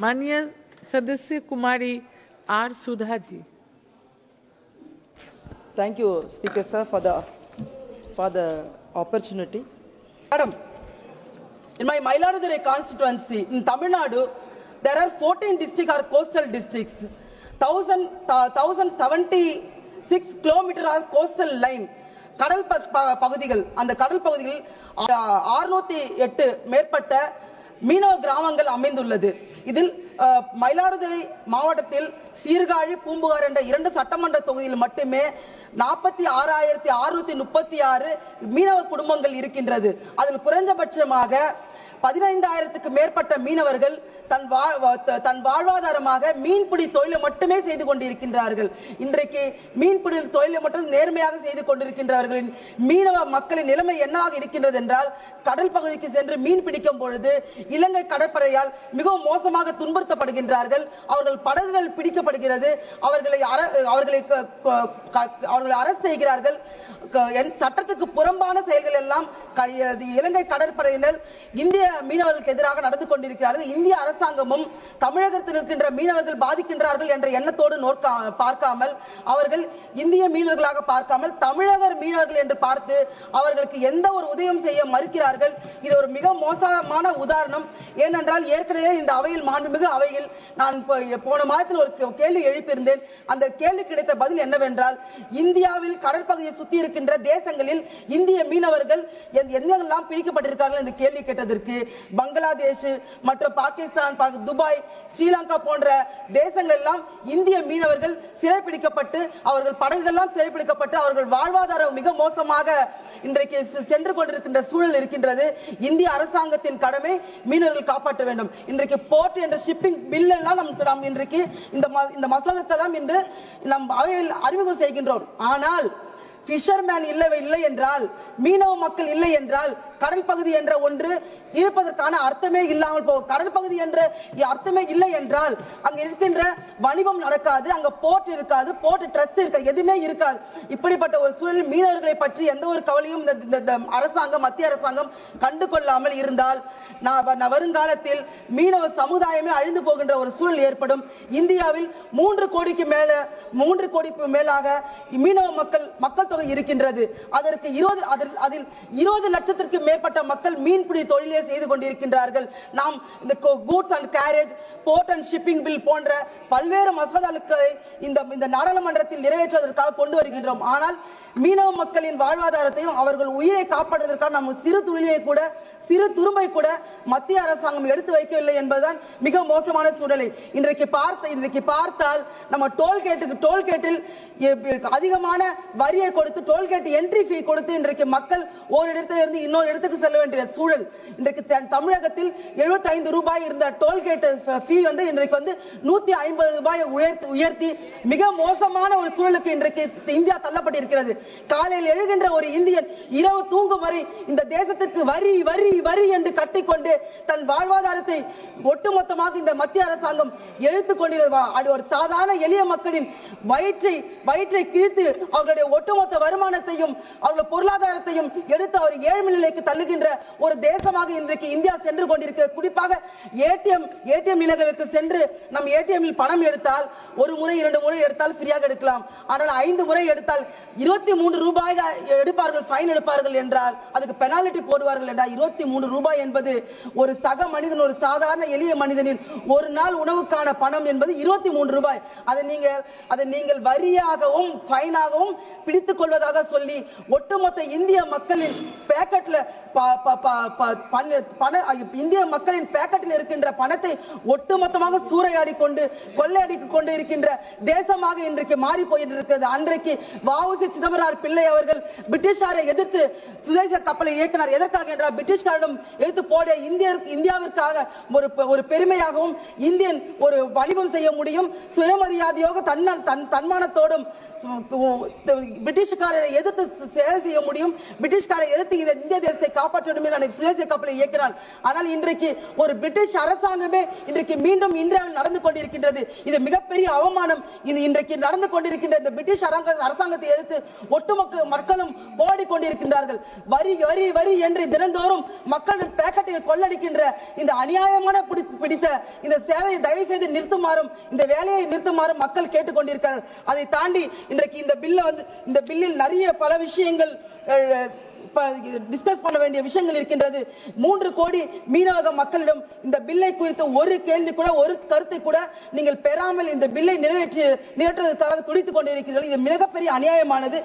माननीय सदस्य कुमारी R Sudha ji Thank you, Speaker sir, for the, for the opportunity. Madam, in my Mailadure constituency in Tamil Nadu, there are 14 districts are coastal districts. 1000, uh, 1076 kilometer are coastal line. கடல் ப- ப- பகுதிகள் அந்த கடல் பகுதிகளில் அறுநூத்தி எட்டு மேற்பட்ட மீனவ கிராமங்கள் அமைந்துள்ளது. இதில் அஹ், மயிலாடுதுறை மாவட்டத்தில் சீர்காழி பூம்புகார் என்ற இரண்டு சட்டமன்ற தொகுதியில் மட்டுமே நாற்பத்தி ஆறாயிரத்தி அறுநூத்தி முப்பத்தி ஆறு மீனவ குடும்பங்கள் இருக்கின்றது. அதில் குறைந்தபட்சமாக பதினைந்தாயிரத்துக்கு மேற்பட்ட மீனவர்கள் தன் வாழ் தன் வாழ்வாதாரமாக மீன்பிடி தொழிலை மட்டுமே செய்து கொண்டிருக்கின்றார்கள். இன்றைக்கு மீன்பிடி தொழிலை மட்டும் நேர்மையாக செய்து கொண்டிருக்கின்றவர்களின் மீனவ மக்களின் நிலைமை என்னவாக இருக்கின்றது என்றால் கடல் பகுதிக்கு சென்று மீன் பிடிக்கும் பொழுது இலங்கை கடற்படையால் மிகவும் மோசமாக துன்புறுத்தப்படுகின்றார்கள். அவர்கள் படகுகள் பிடிக்கப்படுகிறது. அவர்களை அர- அவர்களை க- அவர்களை அரசு செய்கிறார்கள். என் சட்டத்துக்கு புறம்பான செயல்கள் எல்லாம் இலங்கை கடற்படையினர் இந்திய மீனவர்களுக்கு எதிராக நடந்து கொண்டிருக்கிறார்கள். இந்திய அரசாங்கமும் தமிழகத்தில் இருக்கின்ற மீனவர்கள் பாதிக்கின்றார்கள் என்ற எண்ணத்தோடு நோக்கா பார்க்காமல் அவர்கள் இந்திய மீனவர்களாக பார்க்காமல் தமிழகர் மீனவர்கள் என்று பார்த்து அவர்களுக்கு எந்த ஒரு உதவியும் செய்ய மறுக்கிறார்கள். இது ஒரு மிக மோசமான உதாரணம். ஏனென்றால் ஏற்கனவே இந்த அவையில் மாண்புமிகு அவையில் நான் போன மாதத்தில் ஒரு கே- கேள்வி எழுப்பியிருந்தேன். அந்த கேள்வி கிடைத்த பதில் என்னவென்றால் இந்தியாவில் கடற்பகுதியை சுத்தி இருக்கின்ற தேசங்களில் இந்திய மீனவர்கள் எங்கெல்லாம் பிடிக்கப்பட்டிருக்கார்கள் இந்த கேள்வி கேட்டதற்கு பங்களாதேஷ் மற்றும் பாகிஸ்தான் துபாய் ஸ்ரீலங்கா போன்ற தேசங்கள் எல்லாம் இந்திய மீனவர்கள் சிறைப்பிடிக்கப்பட்டு அவர்கள் படகுகள்லாம் சிறைப்பிடிக்கப்பட்டு அவர்கள் வாழ்வாதாரம் மிக மோசமாக இன்றைக்கு சென்று கொண்டிருக்கின்ற சூழல் இருக்கின்றது. இந்திய அரசாங்கத்தின் கடமை மீனவர்கள் காப்பாற்ற வேண்டும். இன்றைக்கு போர்ட் என்ற ஷிப்பிங் பில் எல்லாம் நம் நாம் இன்றைக்கு இந்த ம- இந்த மசோதாக்கெல்லாம் இன்று நம் அவையில் அறிமுகம் செய்கின்றோம். ஆனால் பிஷர்மேன் இல்லை இல்லை என்றால் மீனவ மக்கள் இல்லை என்றால் கடல் பகுதி என்ற ஒன்று இருப்பதற்கான அர்த்தமே இல்லாமல் போகும். கடல் பகுதி என்ற அர்த்தமே இல்லை என்றால் அங்க இருக்கின்ற வணிகம் நடக்காது அங்க போர்ட் இருக்காது போர்ட் ட்ரஸ்ட் இருக்காது எதுவுமே இருக்காது. இப்படிப்பட்ட ஒரு சூழலில் மீனவர்களை பற்றி எந்த ஒரு கவலையும் இந்த- அரசாங்கம் மத்திய அரசாங்கம் கண்டு கொள்ளாமல் இருந்தால் நான் நான் வருங்காலத்தில் மீனவ சமுதாயமே அழிந்து போகின்ற ஒரு சூழல் ஏற்படும். இந்தியாவில் மூன்று கோடிக்கு மேல மூன்று கோடிக்கு மேலாக மீனவ மக்கள் மக்கள் தொகை இருக்கின்றது. அதற்கு இருபது அதில் அதில் இருபது லட்சத்திற்கு மேற்பட்ட மக்கள் மீன்பிடி தொழிலே செய்து கொண்டிருக்கின்றார்கள். நாம் இந்த goods and carriage port and shipping bill போன்ற பல்வேறு மசோதாக்களை இந்த இந்த நாடாளுமன்றத்தில் நிறைவேற்றுவதற்காக கொண்டு வருகின்றோம். ஆனால் மீனவ மக்களின் வாழ்வாதாரத்தையும் அவர்கள் உயிரை காப்பாற்றுவதற்காக நம்ம சிறு துளியை கூட சிறு துரும்பை கூட மத்திய அரசாங்கம் எடுத்து வைக்கவில்லை என்பதுதான் மிக மோசமான சூழலை இன்றைக்கு பார்த்த இன்றைக்கு பார்த்தால் நம்ம டோல்கேட்டுக்கு டோல்கேட்டில் அதிகமான வரியை கொடுத்து டோல்கேட் என்ட்ரி ஃபீ கொடுத்து இன்றைக்கு மக்கள் ஒரு இடத்துல இருந்து இன்னொரு இடத்துக்கு செல்ல வேண்டிய சூழல். இன்றைக்கு தமிழகத்தில் 75 ரூபாய் இருந்த டோல்கேட் ஃபீ வந்து இன்றைக்கு வந்து நூத்தி ஐம்பது ரூபாயை உயர்த்தி உயர்த்தி மிக மோசமான ஒரு சூழலுக்கு இன்றைக்கு இந்தியா தள்ளப்பட்டிருக்கிறது. காலையில் எழுகின்ற ஒரு இந்தியன் இரவு தூங்கும் வரை இந்த தேசத்திற்கு வரி வரி வரி என்று கட்டிக்கொண்டு தன் வாழ்வாதாரத்தை ஒட்டுமொத்தமாக இந்த மத்திய அரசாங்கம் எழுத்து கொண்டிருந்தா அது ஒரு சாதாரண எளிய மக்களின் வயிற்றை வயிற்றை கிழித்து அவர்களுடைய ஒட்டுமொத்த வருமானத்தையும் அவர்கள் பொருளாதாரத்தையும் எடுத்து அவர் ஏழ்மை நிலைக்கு தள்ளுகின்ற ஒரு தேசமாக இன்றைக்கு இந்தியா சென்று கொண்டிருக்கிறது. குறிப்பாக ஏடிஎம் ஏடிஎம் நிலைகளுக்கு சென்று நம் ஏடிஎம்மில் பணம் எடுத்தால் ஒரு முறை இரண்டு முறை எடுத்தால் ஃப்ரீயாக எடுக்கலாம். ஆனால் ஐந்து முறை எடுத்தால் இருபத்தி இருபத்தி மூன்று ரூபாய் எடுப்பார்கள் ஃபைன் எடுப்பார்கள் என்றால் அதுக்கு பெனால்டி போடுவார்கள் என்றால் இருபத்தி மூன்று ரூபாய் என்பது ஒரு சக மனிதன் ஒரு சாதாரண எளிய மனிதனின் ஒரு நாள் உணவுக்கான பணம் என்பது இருபத்தி மூன்று ரூபாய். அதை நீங்கள் அதை நீங்கள் வரியாகவும் ஃபைனாகவும் பிடித்துக் கொள்வதாக சொல்லி ஒட்டுமொத்த இந்திய மக்களின் பேக்கெட்ல பண- இந்திய மக்களின் பேக்கெட்டில் இருக்கின்ற பணத்தை ஒட்டுமொத்தமாக சூறையாடி கொண்டு கொள்ளையடிக்கு கொண்டு இருக்கின்ற தேசமாக இன்றைக்கு மாறி போயிருக்கிறது அன்றைக்கு வாவுசி சிதம்பரம் சிவனார் பிள்ளை அவர்கள் பிரிட்டிஷாரை எதிர்த்து சுதேச கப்பலை இயக்கினார். எதற்காக என்றால் பிரிட்டிஷ்காரிடம் எதிர்த்து போட இந்திய இந்தியாவிற்காக ஒரு ஒரு பெருமையாகவும் இந்தியன் ஒரு வணிகம் செய்ய முடியும். சுயமரியாதையோக தன்ன தன் தன்மானத்தோடும் பிரிட்டிஷ்காரரை எதிர்த்து சேவை செய்ய முடியும். பிரிட்டிஷ்காரை எதிர்த்து இந்த இந்திய தேசத்தை காப்பாற்ற வேண்டும் என்று சுதேச கப்பலை இயக்கினார் ஆனால் இன்றைக்கு ஒரு பிரிட்டிஷ் அரசாங்கமே இன்றைக்கு மீண்டும் இந்தியாவில் நடந்து கொண்டிருக்கின்றது. இது மிகப்பெரிய அவமானம். இது இன்றைக்கு நடந்து கொண்டிருக்கின்ற இந்த பிரிட்டிஷ் அரங்க- அரசாங்கத்தை எதிர்த்து ஒட்டுமொத்த மக்களும் போராடி கொண்டிருக்கின்றார்கள் வரி வரி வரி என்று தினந்தோறும் மக்களின் பேக்கெட்டை கொள்ளடிக்கின்ற இந்த அநியாயமான பிடித்த இந்த சேவையை தயவு செய்து நிறுத்துமாறும் இந்த வேலையை நிறுத்துமாறும் மக்கள் கேட்டுக்கொண்டிருக்கிறார்கள். அதை தாண்டி இன்றைக்கு இந்த பில்ல வந்து இந்த பில்லில் நிறைய பல விஷயங்கள் டிஸ்கஸ் பண்ண வேண்டிய விஷயங்கள் இருக்கின்றது. மூன்று கோடி மீனவக மக்களிடம் இந்த பில்லை குறித்து ஒரு கேள்வி கூட ஒரு கருத்தை கூட நீங்கள் பெறாமல் இந்த பில்லை நிறைவேற்றி நிறைவேற்றுவதற்காக துடித்துக் கொண்டிருக்கிறீர்கள். இது மிகப்பெரிய அநியாயமானது.